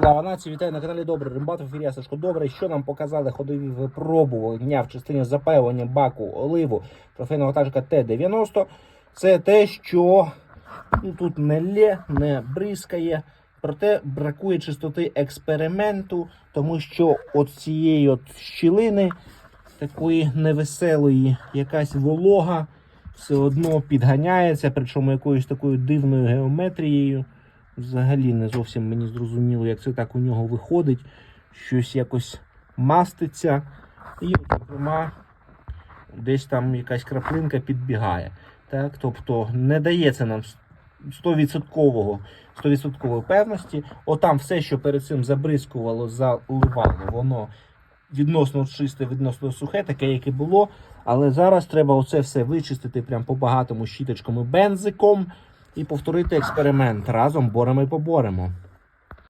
Слава нації, вітаю на каналі Добрий Римбат, в ефірі Сашко Добрий. Що нам показали ходові випробування в частині запаювання баку оливу трофейного тачка Т-90. Це те, що ну, тут не лє, не бризкає. Проте бракує чистоти експерименту, тому що от цієї от щілини, такої невеселої, якась волога все одно підганяється, причому якоюсь такою дивною геометрією. Взагалі не зовсім мені зрозуміло, як це так у нього виходить. Щось якось маститься. І, зокрема, десь там якась краплинка підбігає. Так? Тобто не дається нам 100%, 100% певності. Отам все, що перед цим забризкувало, заливало, воно відносно чисте, відносно сухе, таке, як і було. Але зараз треба оце все вичистити прям по багатому щіточком і бензиком і повторити експеримент. Разом боремо і поборемо.